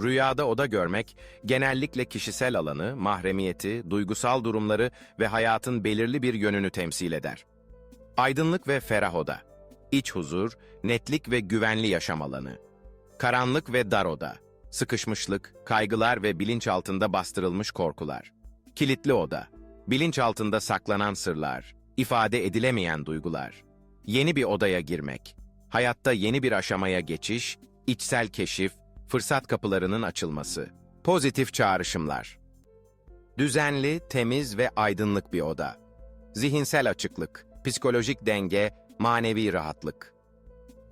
Rüyada oda görmek, genellikle kişisel alanı, mahremiyeti, duygusal durumları ve hayatın belirli bir yönünü temsil eder. Aydınlık ve ferah oda, iç huzur, netlik ve güvenli yaşam alanı. Karanlık ve dar oda, sıkışmışlık, kaygılar ve bilinç altında bastırılmış korkular. Kilitli oda, bilinç altında saklanan sırlar, ifade edilemeyen duygular. Yeni bir odaya girmek, hayatta yeni bir aşamaya geçiş, içsel keşif, fırsat kapılarının açılması. Pozitif çağrışımlar. Düzenli, temiz ve aydınlık bir oda. Zihinsel açıklık, psikolojik denge, manevi rahatlık.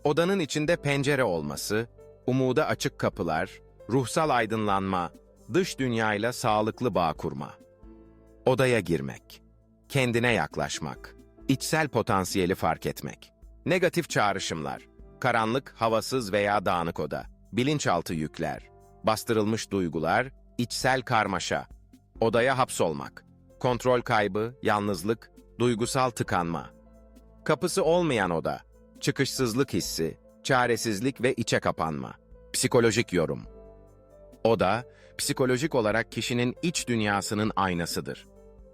Odanın içinde pencere olması, umuda açık kapılar, ruhsal aydınlanma, dış dünyayla sağlıklı bağ kurma. Odaya girmek, kendine yaklaşmak, içsel potansiyeli fark etmek. Negatif çağrışımlar, karanlık, havasız veya dağınık oda, bilinçaltı yükler, bastırılmış duygular, içsel karmaşa, odaya hapsolmak, kontrol kaybı, yalnızlık, duygusal tıkanma. Kapısı olmayan oda, çıkışsızlık hissi, çaresizlik ve içe kapanma. Psikolojik yorum. Oda, psikolojik olarak kişinin iç dünyasının aynasıdır.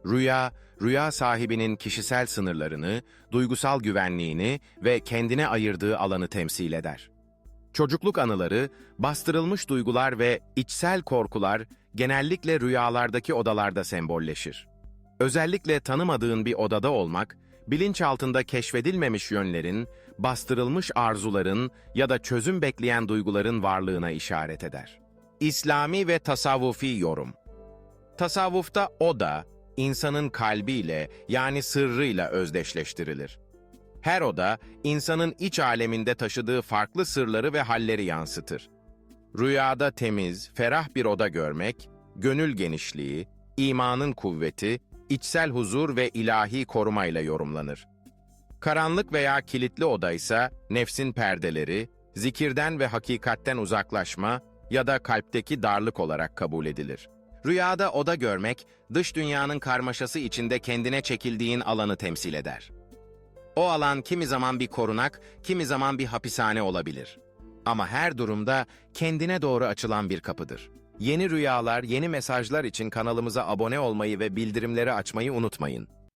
Rüya, rüya sahibinin kişisel sınırlarını, duygusal güvenliğini ve kendine ayırdığı alanı temsil eder. Çocukluk anıları, bastırılmış duygular ve içsel korkular genellikle rüyalardaki odalarda sembolleşir. Özellikle tanımadığın bir odada olmak, bilinçaltında keşfedilmemiş yönlerin, bastırılmış arzuların ya da çözüm bekleyen duyguların varlığına işaret eder. İslami ve tasavvufi yorum Tasavvufta oda, insanın kalbiyle yani sırrıyla özdeşleştirilir. Her oda, insanın iç aleminde taşıdığı farklı sırları ve halleri yansıtır. Rüyada temiz, ferah bir oda görmek, gönül genişliği, imanın kuvveti, içsel huzur ve ilahi korumayla yorumlanır. Karanlık veya kilitli oda ise nefsin perdeleri, zikirden ve hakikatten uzaklaşma ya da kalpteki darlık olarak kabul edilir. Rüyada oda görmek, dış dünyanın karmaşası içinde kendine çekildiğin alanı temsil eder. O alan kimi zaman bir korunak, kimi zaman bir hapishane olabilir. Ama her durumda kendine doğru açılan bir kapıdır. Yeni rüyalar, yeni mesajlar için kanalımıza abone olmayı ve bildirimleri açmayı unutmayın.